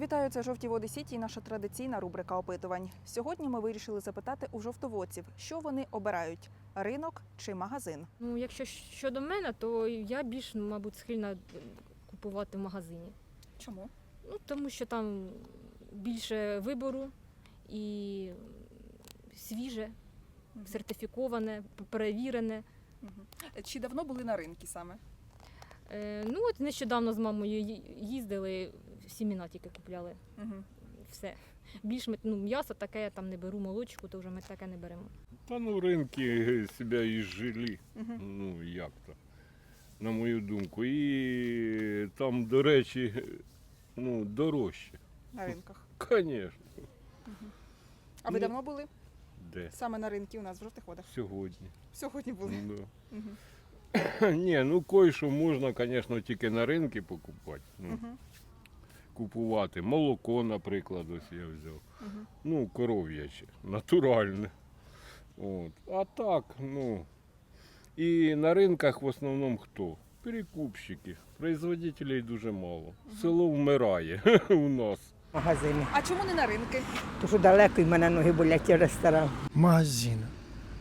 Вітаю, це жовті води Сіті і наша традиційна рубрика опитувань. Сьогодні ми вирішили запитати у жовтоводців, що вони обирають: ринок чи магазин. Ну, якщо щодо мене, то я більш, мабуть, схильна е, купувати в магазині. Чому? Ну, тому що там більше вибору і свіже, сертифіковане, перевірене. Чи давно були на ринку саме? Е, ну, от нещодавно з мамою їздили, сіміна тільки купляли. Угу. Все. Більш ми, ну, м'ясо таке я там не беру, молочку, то вже ми таке не беремо. Та ну ринки себя изжили, Угу. ну як то, на мою думку. І там, до речі, ну, дорожче. На ринках. Звісно. А ви Ну, давно були? Де? Саме на ринку у нас в жовтих водах. Сьогодні. Сьогодні були. Да. Угу. Ні, ну кое-що можна, звісно, тільки на ринки покупати. Ну, Угу. Купувати. Молоко, наприклад, ось я взяв. Угу. Ну, коров'яче, натуральне. От. А так, ну. І на ринках в основному хто? Перекупщики. Производителей дуже мало. Село вмирає у нас. магазини. А чому не на ринки? Тому що далеко і в мене ноги болять через ресторан. магазина.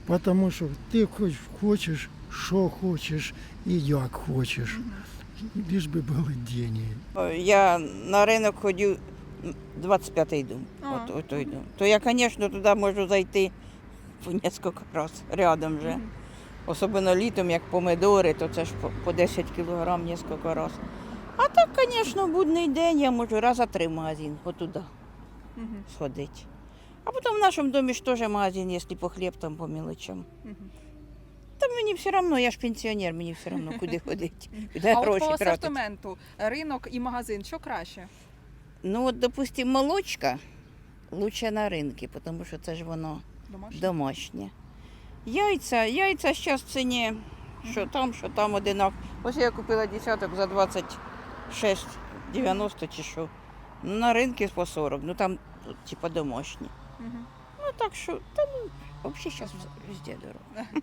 Потому що ти хоч хочеш, що хочеш і як хочеш. Лиш би були деньги. Я на ринок ходю 25-й дом. От, от, той дом. То я, звісно, туди можу зайти в кілька разів рядом вже. Особливо літом, як помидори, то це ж по, по 10 кілограм кілька разів. А так, звісно, будний день я можу раз за три магазин отуди сходити. А потім в нашому домі ж теж магазин, якщо по хліб, там по мілочам. Та мені все одно, я ж пенсіонер, мені все одно куди ходити, куди А от по тратити. асортименту ринок і магазин, що краще? Ну от, допустим, молочка лучше на ринку, тому що це ж воно Домашнє? домашнє. Яйця, яйця зараз в ціні, що там, що там одинаково. Ось я купила десяток за 26,90 чи що. Ну, на ринку по 40, ну там типа домашні. Угу. Ну так що, та ну, взагалі зараз везде дорого.